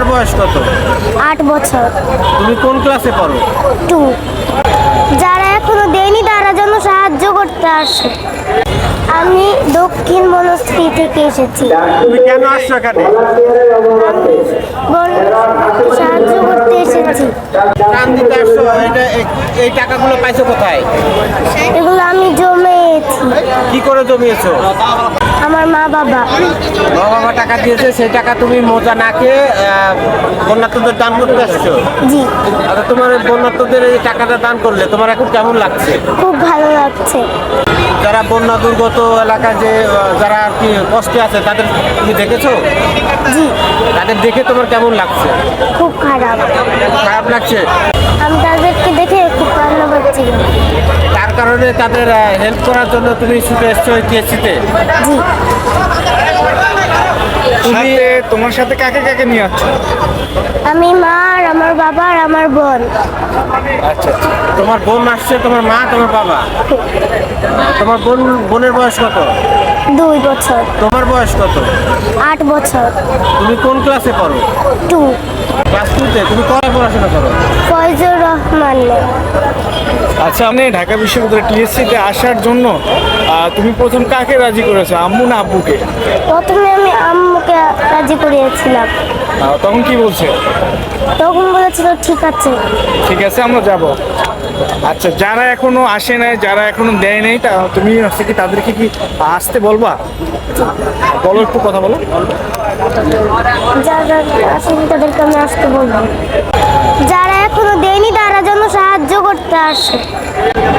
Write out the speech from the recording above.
তোমার বয়স কত? আট বছর। তুমি কোন ক্লাসে পড়ো? টু। যারা এখনও দেয়নি তারা যেন সাহায্য করতে আসে। আমি দক্ষিণ বনশ্রী থেকে এসেছি। তুমি কেন আসছো এখানে? সাহায্য করতে এসেছি। দিতে আসছো এটা এই টাকাগুলো পাইছো কোথায়? জমিয়েছো? আমার মা বাবা। মা বাবা টাকা দিয়েছে সেই টাকা তুমি মোজা না খেয়ে বন্যার্থদের দান করতে আসছো জি। আচ্ছা তোমার বন্যার্থদের এই টাকাটা দান করলে তোমার এখন কেমন লাগছে? খুব ভালো লাগছে। যারা বন্যা দুর্গত এলাকায় যে যারা আর কি কষ্টে আছে তাদের তুমি দেখেছ? জি। তাদের দেখে তোমার কেমন লাগছে? খুব খারাপ। খারাপ লাগছে? আমি তাদেরকে দেখে খুব কান্না তার কারণে তাদের হেল্প করার জন্য তুমি ছুটে এসছো টিএসসিতে তুমি তোমার সাথে কাকে কাকে নিয়ে আসছো? আমি মা আর আমার বাবা আর আমার বোন। আচ্ছা তোমার বোন আসছে তোমার মা তোমার বাবা? তোমার বোন বোনের বয়স কত? দুই বছর। তোমার বয়স কত? আট বছর। তুমি কোন ক্লাসে পড়ো? টু। ক্লাস টুতে তুমি কবে পড়াশোনা করো? ফয়জুর রহমান। আচ্ছা আপনি ঢাকা বিশ্ববিদ্যালয় টিএসসিতে আসার জন্য তুমি প্রথম কাকে রাজি করেছ আম্মু না আব্বুকে? প্রথমে আমি আম্মুকে রাজি করিয়েছিলাম। তখন কি বলছে? তখন বলেছিল ঠিক আছে। ঠিক আছে আমরা যাব। আচ্ছা যারা এখনও আসে নাই যারা এখনও দেয় নাই তা তুমি হচ্ছে কি তাদেরকে কি আসতে বলবা? বলো একটু কথা বলো। যারা আসেনি তাদেরকে আমি আসতে বলব। যারা এখনও দেয়নি তারা যেন সাহায্য করতে আসে